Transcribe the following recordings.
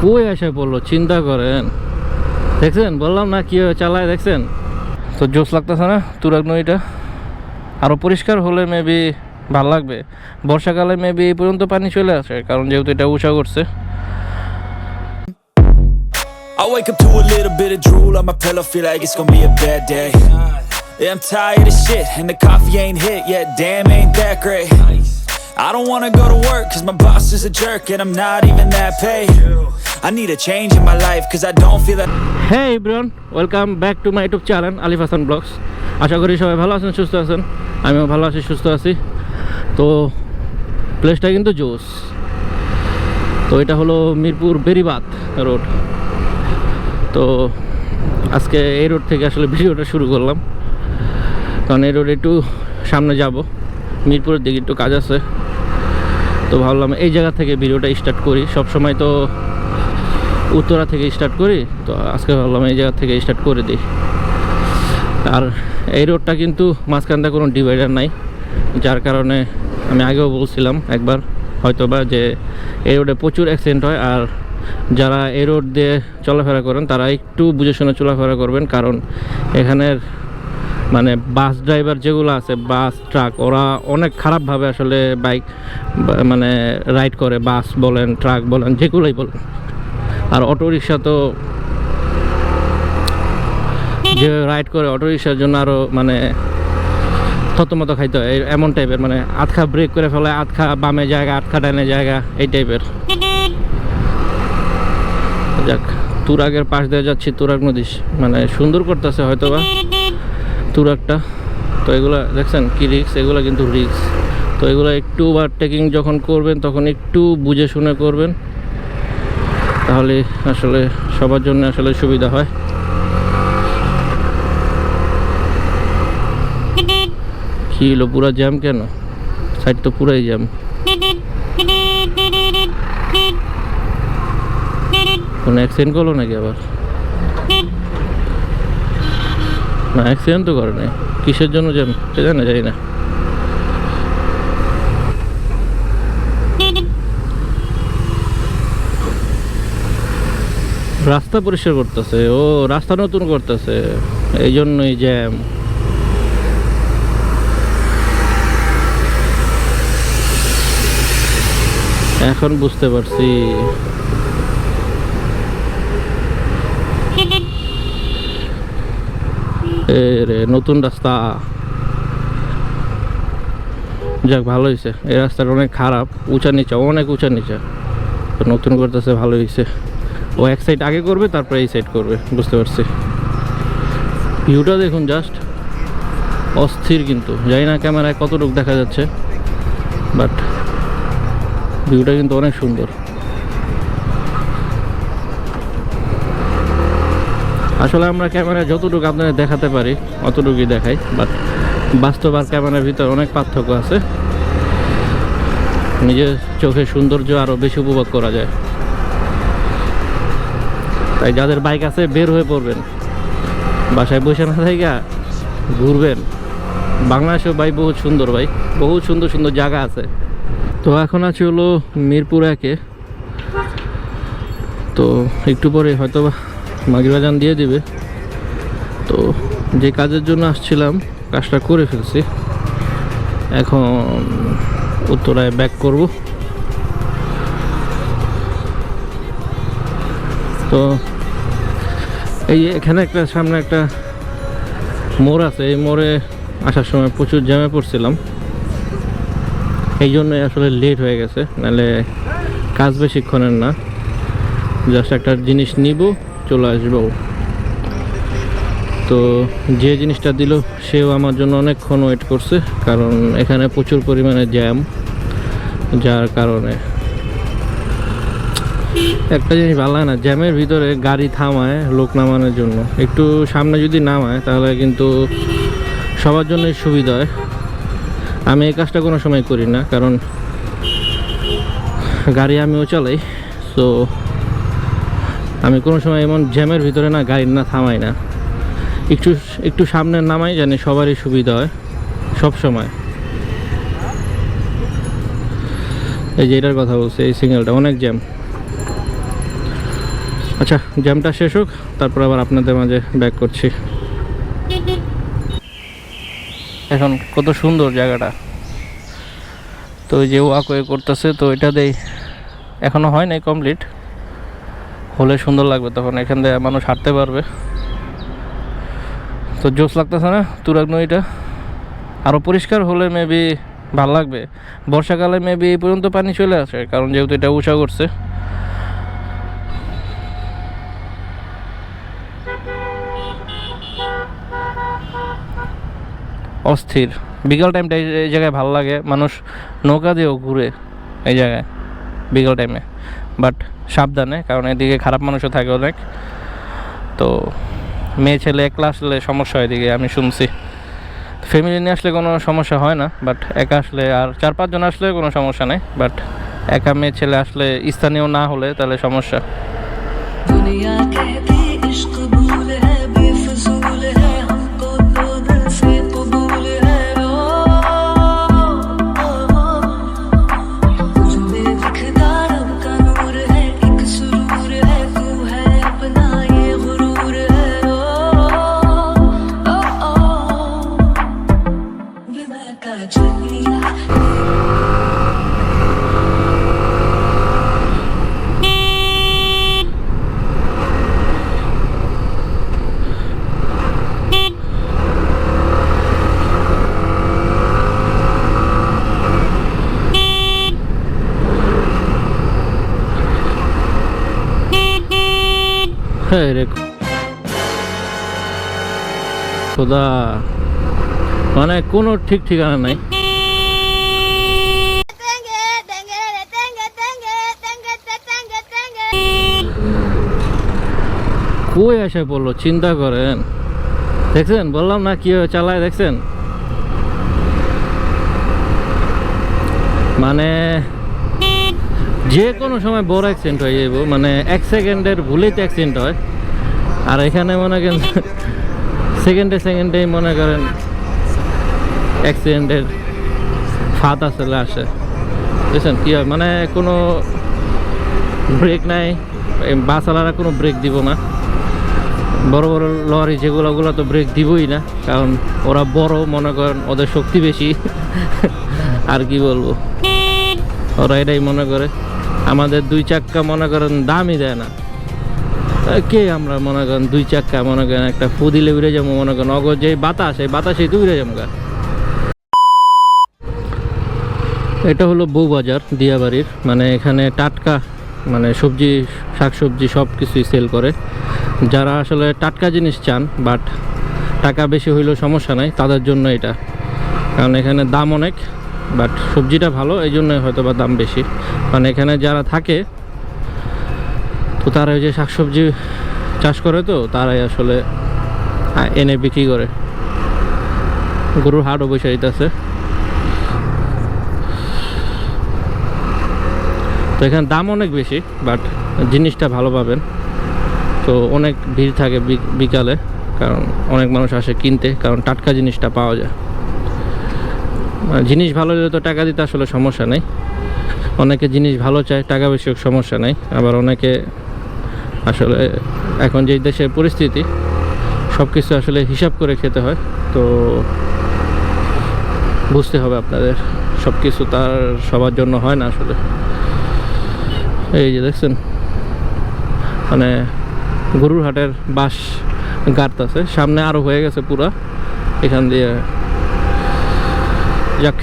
কই এসে পড়ল চিন্তা করেন দেখছেন বললাম না কীভাবে চালায় দেখছেন তো জোস লাগতেছে না তুরাগ নদীটা আরও পরিষ্কার হলে মেবি ভালো লাগবে বর্ষাকালে মেবি এই পর্যন্ত পানি চলে আসে কারণ যেহেতু এটা উষা করছে I wake up to a little bit of drool on my pillow, feel like it's gonna be a bad day. Yeah, I'm tired of shit, and the coffee ain't hit yet, damn, ain't that great. I don't wanna go to work, cause my boss is a jerk, and I'm not even that paid. I need a change in my life, cause I don't feel that. Hey ব্রন welcome back to my YouTube channel Alif Hasan vlogs আশা করি সবাই ভালো আছেন সুস্থ আছেন? আমিও ভালো আছি সুস্থ আছি। তো প্লেসটা কিন্তু জোস। তো এটা হলো মিরপুর বেরিবাত রোড। তো আজকে এই রোড থেকে আসলে ভিডিওটা শুরু করলাম। কারণ এই রোডে একটু সামনে যাব। মিরপুরের দিকে একটু কাজ আছে। তো ভাবলাম এই জায়গা থেকে ভিডিওটা স্টার্ট করি। সব সময় তো উত্তরা থেকে স্টার্ট করি, তো আজকে ভাবলাম এই জায়গা থেকে স্টার্ট করে দিই। আর এই রোডটা কিন্তু মাঝখানটা কোনো ডিভাইডার নাই, যার কারণে আমি আগেও বলছিলাম একবার হয়তো বা যে এই রোডে প্রচুর অ্যাক্সিডেন্ট হয়, আর যারা এই রোড দিয়ে চলাফেরা করেন, তারা একটু বুঝে শুনে চলাফেরা করবেন, কারণ এখানের মানে বাস ড্রাইভার যেগুলো আছে, বাস ট্রাক ওরা অনেক খারাপভাবে আসলে বাইক মানে রাইড করে, বাস বলেন ট্রাক বলেন, যেগুলোই বলেন। আর অটো রিক্সা তো যে রাইড করে অটো রিক্সার জন্য আরও মানে থতমতো খাইতে হয়। এমন টাইপের মানে আটখা ব্রেক করে ফেলে, আধখা বামে জায়গা, আধখা ডানে জায়গা, এই টাইপের যাক, তুরাগের পাশ দিয়ে যাচ্ছি, তুরাগ নদী মানে সুন্দর করতেছে হয়তো বা তুরাগটা তো এগুলো দেখছেন কি রিক্স এগুলো কিন্তু রিক্স তো এগুলো একটু ওভারটেকিং যখন করবেন, তখন একটু বুঝে শুনে করবেন। তাহলে আসলে সবার জন্য আসলে সুবিধা হয়। কি হলো, পুরা জ্যাম কেন? সাইড তো পুরাই জ্যাম কোনো অ্যাক্সিডেন্ট করল নাকি আবার? না অ্যাক্সিডেন্ট তো করে নাই। কিসের জন্য জ্যাম সে জানে জানি না। রাস্তা পরিষ্কার করতেছে, ও রাস্তা নতুন করতেছে এই জন্যই জ্যাম এখন বুঝতে পারছি এ রে নতুন রাস্তা। যাক, ভালো হয়েছে। এই রাস্তাটা অনেক খারাপ, উঁচা নিচা, অনেক উঁচা নিচা। তো নতুন করতেছে, ভালো হয়েছে। ও এক সাইড আগে করবে, তারপরে এই সাইড করবে, বুঝতে পারছি। ভিউটা দেখুন জাস্ট অস্থির কিন্তু, জানি না ক্যামেরায় কতটুকু দেখা যাচ্ছে বাট ভিউটা কিন্তু অনেক সুন্দর। আসলে আমরা ক্যামেরায় যতটুকু আপনাদের দেখাতে পারি, অতটুকুই দেখাই বাট বাস্তব আর ক্যামেরার ভিতরে অনেক পার্থক্য আছে। নিজের চোখের সৌন্দর্য আরও বেশি উপভোগ করা যায়। তাই যাদের বাইক আছে, বের হয়ে পড়বেন। বাসায় বসে না থাকা ঘুরবেন। বাংলাদেশেও ভাই বহুত সুন্দর ভাই, বহুত সুন্দর সুন্দর জায়গা আছে। তো এখন আছি হলো মিরপুর একে। তো একটু পরে হয়তো মাগরিবাজান দিয়ে দিবে। তো যে কাজের জন্য আসছিলাম, কাজটা করে ফেলছি। এখন উত্তরায় ব্যাক করব। তো এই এখানে একটা, সামনে একটা মোড় আছে। এই মোড়ে আসার সময় প্রচুর জ্যামে পড়ছিলাম। এই জন্যই আসলে লেট হয়ে গেছে। নাহলে কাজ বেশিক্ষণের না। জাস্ট একটা জিনিস নিব। চলে আসব তো যে জিনিসটা দিল, সেও আমার জন্য অনেকক্ষণ ওয়েট করছে, কারণ এখানে প্রচুর পরিমাণে জ্যাম যার কারণে। একটা জিনিস ভালো লাগে না জ্যামের ভিতরে গাড়ি থামায় লোক নামানোর জন্য। একটু সামনে যদি নামায়, তাহলে কিন্তু সবার জন্যই সুবিধা হয়। আমি এই কাজটা কোনো সময় করি না, কারণ গাড়ি আমিও চালাই তো আমি কোনো সময় এমন জ্যামের ভিতরে না গাড়ি না থামাই না। একটু একটু সামনে নামাই জানি সবারই সুবিধা হয়, সব সময়। এই যে এটার কথা বলছে, এই সিগন্যালটা, অনেক জ্যাম। আচ্ছা জ্যামটা শেষ হোক, তারপর আবার আপনাদের মাঝে ব্যাক করছি। এখন কত সুন্দর জায়গাটা। তো যে ওয়াকওয়ে করতেছে, তো এটা দেই এখনও হয় নাই কমপ্লিট হলে সুন্দর লাগবে, তখন এখান দিয়ে মানুষ হাঁটতে পারবে। তো জোস লাগতেছে না তুরাগ নদীটা? আরও পরিষ্কার হলে মেবি ভালো লাগবে। বর্ষাকালে মেবি এই পর্যন্ত পানি চলে আসে, কারণ যেহেতু এটা উষা করছে। অস্থির। বিকাল টাইমটা এই জায়গায় ভালো লাগে। মানুষ নৌকা দিয়েও ঘুরে এই জায়গায়, বিকাল টাইমে বাট সাবধানে, কারণ এদিকে খারাপ মানুষও থাকে অনেক। তো মেয়ে ছেলে একলা আসলে সমস্যা হয় এদিকে, আমি শুনছি। ফ্যামিলি নিয়ে আসলে কোনো সমস্যা হয় না বাট একা আসলে আর চার পাঁচজন আসলে কোনো সমস্যা নেই বাট একা মেয়ে ছেলে আসলে স্থানীয় না হলে তাহলে সমস্যা। Hey, Kuda. মানে কোনো ঠিক ঠিকানা নাই. কই এসে পড়ল? চিন্তা করেন। দেখছেন? বললাম না কি চালায় দেখছেন? মানে যে কোনো সময় বড় অ্যাক্সিডেন্ট হয়ে যাব মানে এক সেকেন্ডের ভুলেই তো অ্যাক্সিডেন্ট হয়। আর এখানে মনে করেন সেকেন্ডে সেকেন্ডেই মনে করেন অ্যাক্সিডেন্টের ফাঁদ আসলে আসে। বুঝছেন? কী হয়? মানে কোনো ব্রেক নাই বাসওয়ালারা কোনো ব্রেক দিব না। বড় বড় লরি যেগুলো ওগুলো তো ব্রেক দিবই না, কারণ ওরা বড়, মনে করেন ওদের শক্তি বেশি। আর কি বলব? ওরা এটাই মনে করে। আমাদের দুই চাক্কা মনে করেন দামই দেয় না। কে আমরা মনে করেন দুই চাক্কা মনে করেন একটা ফু দিলে উড়ে যাব, মনে করেন অগর যে বাতাস, এই বাতাসেই তো উড়ে যাব গা। এটা হলো বউবাজার, দিয়াবাড়ির। মানে এখানে টাটকা মানে সবজি, শাকসবজি সব কিছুই সেল করে। যারা আসলে টাটকা জিনিস চান বাট টাকা বেশি হইলেও সমস্যা নাই, তাদের জন্য এটা। কারণ এখানে দাম অনেক বাট সবজিটা ভালো, এই জন্যই হয়তো বা দাম বেশি। মানে এখানে যারা থাকে, তো তারা ওই যে শাকসবজি চাষ করে তো, তারাই আসলে এনে বিক্রি করে। গরুর হাটও বসে দিতেছে। তো এখানে দাম অনেক বেশি বাট জিনিসটা ভালো পাবেন। তো অনেক ভিড় থাকে বিকালে, কারণ অনেক মানুষ আসে কিনতে, কারণ টাটকা জিনিসটা পাওয়া যায়। মানে জিনিস ভালো হলে তো টাকা দিতে আসলে সমস্যা নেই। অনেকে জিনিস ভালো চায়, টাকা বেশি সমস্যা নেই। আবার অনেকে আসলে এখন যে দেশের পরিস্থিতি সব কিছু আসলে হিসাব করে খেতে হয়। তো বুঝতে হবে আপনাদের সব কিছু তার সবার জন্য হয় না আসলে। এই যে দেখছেন? মানে গরুর হাটের বাস আছে। সামনে আরও হয়ে গেছে পুরা। এখান দিয়ে যাক,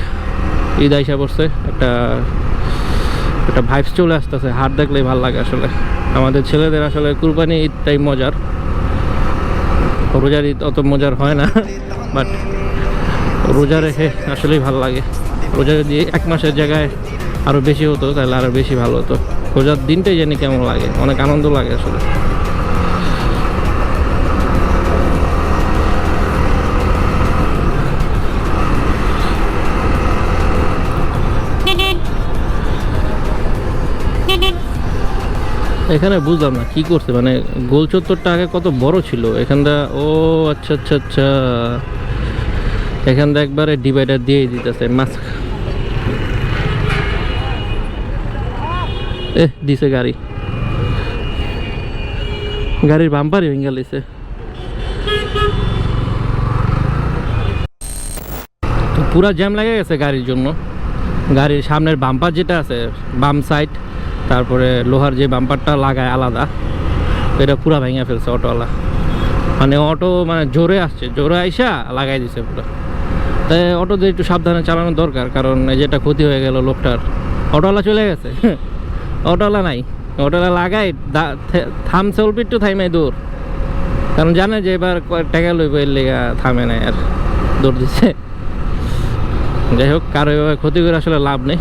ঈদ আইসা পড়ছে। একটা একটা ভাইবস চলে আসতেছে। হাট দেখলেই ভালো লাগে আসলে। আমাদের ছেলেদের আসলে কুরবানি ঈদটাই মজার। রোজার ঈদ অত মজার হয় না বাট রোজা রেখে আসলেই ভালো লাগে। রোজা যদি এক মাসের জায়গায় আরও বেশি হতো, তাহলে আরও বেশি ভালো হতো। রোজার দিনটাই জানি কেমন লাগে। অনেক আনন্দ লাগে আসলে। এখানে বুঝলাম না কি করছে। মানে গোল চত্বরটা আগে কত বড় ছিল? এখানটা, ও আচ্ছা আচ্ছা আচ্ছা। এখানটা একবারে ডিভাইডার দিয়ে দিতেছে। মাছ এ দিছে গাড়ি। গাড়ির বাম্পারই ভেঙে তো পুরা জ্যাম লেগে গেছে গাড়ির জন্য। গাড়ির সামনের বাম্পার যেটা আছে, বাম সাইড তারপরে লোহার যে বাম্পারটা লাগায় আলাদা, এটা পুরা ভেঙে ফেলছে অটোওয়ালা। মানে অটো মানে জোরে আসছে, জোরে আইসা লাগাই দিছে পুরো। তাই অটোদের একটু সাবধানে চালানো দরকার, কারণ যেটা ক্ষতি হয়ে গেল লোকটার। অটোওয়ালা চলে গেছে। অটোওয়ালা নাই। অটোওয়ালা লাগাই থামছে অল্প একটু থাইমাই দূর। কারণ জানে যে এবার টাকা লইব, এর লেগা থামে নাই আর দৌড় দিচ্ছে যাই হোক, কারও এভাবে ক্ষতি করে আসলে লাভ নেই।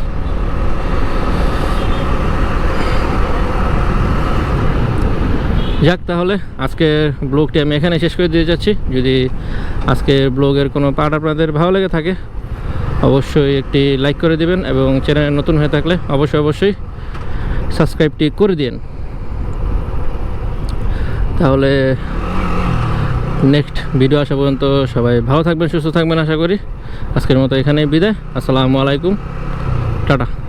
যাক তাহলে আজকে ব্লগটি আমি এখানে শেষ করে দিয়ে যাচ্ছি। যদি আজকে ব্লগের কোনো পার্ট আপনাদের ভালো লেগে থাকে, অবশ্যই একটি লাইক করে দিবেন এবং চ্যানেলে নতুন হয়ে থাকলে অবশ্যই অবশ্যই সাবস্ক্রাইবটি করে দিন। তাহলে নেক্সট ভিডিও আসা পর্যন্ত সবাই ভালো থাকবেন, সুস্থ থাকবেন আশা করি। আজকের মতো এখানেই বিদায়। আসসালামু আলাইকুম। টাটা।